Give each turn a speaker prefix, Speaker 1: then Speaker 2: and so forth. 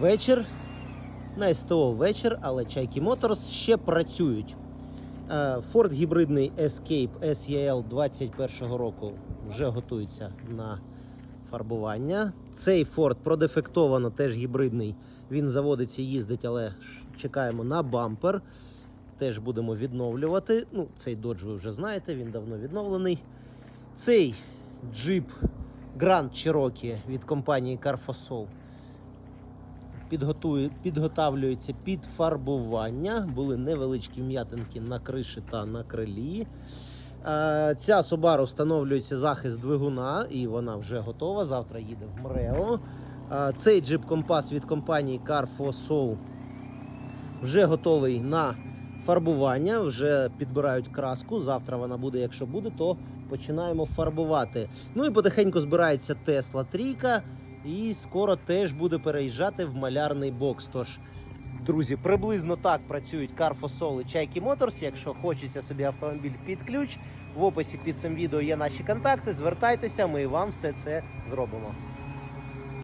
Speaker 1: вечір. На СТО вечір, але Чайки Моторс ще працюють. Е, Ford гібридний Escape SEL 21 року вже готується на фарбування. Цей Ford продефектовано, теж гібридний. Він заводиться, їздить, але чекаємо на бампер. Теж будемо відновлювати. Ну, цей Dodge ви вже знаєте, він давно відновлений. Цей джип Grand Cherokee від компанії підготує, підготавлюється під фарбування. Були невеличкі м'ятинки на криші та на крилі. Е, Ця Subaru встановлюється захист двигуна, і вона вже готова. Завтра їде в МРЕО. Е, Цей джип компас від компанії Carfosol вже готовий на фарбування, вже підбирають краску. Завтра вона буде, якщо буде, то починаємо фарбувати. Ну і потихеньку збирається Tesla трійка, і скоро теж буде переїжджати в малярний бокс. Тож, друзі, приблизно так працюють Карфосол і Чайки Моторс. Якщо хочеться собі автомобіль під ключ, в описі під цим відео є наші контакти. Звертайтеся, ми вам все це зробимо.